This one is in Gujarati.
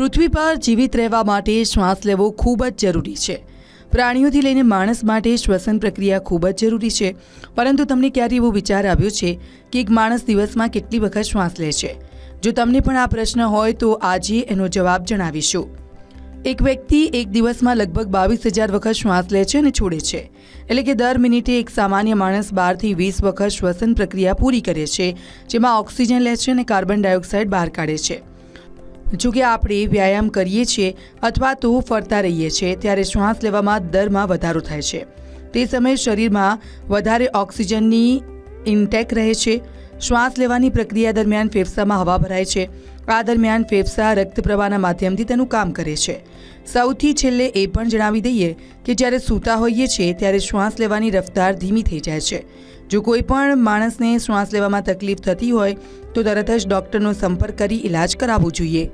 પૃથ્વી પર જીવિત રહેવા માટે શ્વાસ લેવો ખૂબ જ જરૂરી છે. પ્રાણીઓથી લઈને માણસ માટે શ્વસન પ્રક્રિયા ખૂબ જ જરૂરી છે. પરંતુ તમને ક્યારે એવો વિચાર આવ્યો છે કે એક માણસ દિવસમાં કેટલી વખત શ્વાસ લે છે? જો તમને પણ આ પ્રશ્ન હોય તો આજે એનો જવાબ જણાવીશું. એક વ્યક્તિ એક દિવસમાં લગભગ બાવીસ હજાર વખત શ્વાસ લે છે અને છોડે છે. એટલે કે દર મિનિટે એક સામાન્ય માણસ બારથી વીસ વખત શ્વસન પ્રક્રિયા પૂરી કરે છે, જેમાં ઓક્સિજન લે છે અને કાર્બન ડાયોક્સાઇડ બહાર કાઢે છે. જો કે આપણે વ્યાયામ કરીએ છીએ અથવા તો ફરતા રહીએ છીએ, ત્યારે શ્વાસ લેવામાં દરમાં વધારો થાય છે. તે સમયે શરીરમાં વધારે ઓક્સિજનની ઇન્ટેક રહે છે. શ્વાસ લેવાની પ્રક્રિયા દરમિયાન ફેફસામાં હવા ભરાય છે. આ દરમિયાન ફેફસા રક્ત પ્રવાહના માધ્યમથી તેનું કામ કરે છે. સૌથી છેલ્લે એ પણ જણાવી દઈએ કે જ્યારે સૂતા હોઈએ છીએ ત્યારે શ્વાસ લેવાની રફતાર ધીમી થઈ જાય છે. જો કોઈ પણ માણસને શ્વાસ લેવામાં તકલીફ થતી હોય તો તરત જ ડૉક્ટરનો સંપર્ક કરી ઇલાજ કરાવવો જોઈએ.